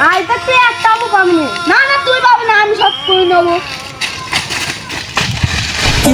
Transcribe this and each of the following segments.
I তো তুই একটাও পাবি না না, তুই পাবি না, আমি সব করে নেব। তুই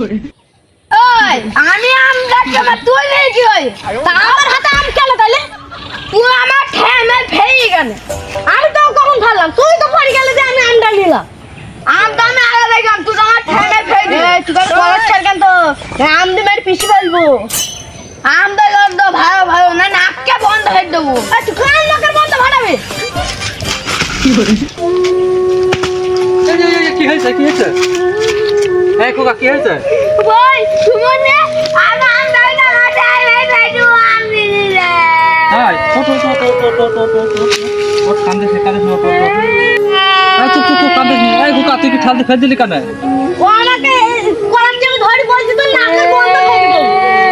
ওই আমি আম গাছ না তুই নেই কি ওই তা আমার হাতে আম কেন তাহলে তুই আমার ঠ্যামে ফেই গেল। আমি তো কখন ফেললাম? তুই তো পড়ে গেলে যে আমি আমটা নিলাম। আম তো আমি আলাদা দেখলাম তুই তো আমার ঠ্যামে ফেই দিলি তুই তো কলার কেন তো? আম দিয়ে মেরে পিছি ফেলব। আম তো তো ভালো ভালো না নাককে বন্ধ হয়ে দেবো। আর তুই কোন লোকের বন্ধ ভাড়াবে কি হয়েছে কি হয়েছে? এই খোকা কি হয়েছে ওই শুনুন না আমার আন্দাজ আমার চাই ভাই ভাই তো আমি দিলে হ্যাঁ ছোট ছোট ছোট ছোট ছোট ছোট কান্দে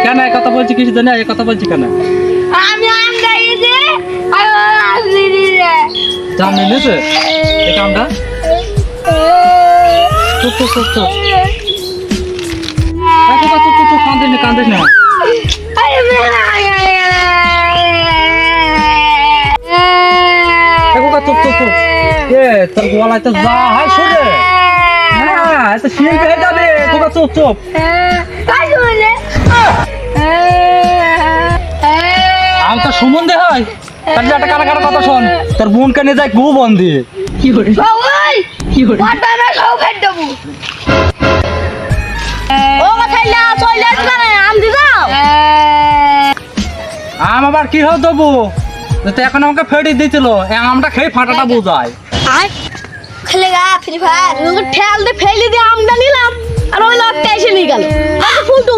কেন কথা বলছি কিছু জানি কথা বলছি কেন জানি নিছে এই কামটা চুপ চুপ চুপ চুপ কান্দিস না চুপ চুপ চুপ এ তোর গলায় তো যা হাই সরে হ্যাঁ এত শিল পেয়ে যাবে তোমরা চুপ চুপ আমি তো সম্বন্ধে হয় তাহলে একটা কারা কারা কথা শোন তোর বোন কানে যায় গু বন্ধি কি করে কি করে সব দেবো আম আবার কি হয় দেবো? তো এখন আমাকে ফেটে দিয়েছিল আমটা খেয়ে ফাটাটা বোঝায়। ফায়ার। ওকে ঠেল দিয়ে ফেলে দিয়ে আমটা নিলাম। আর নিয়ে তো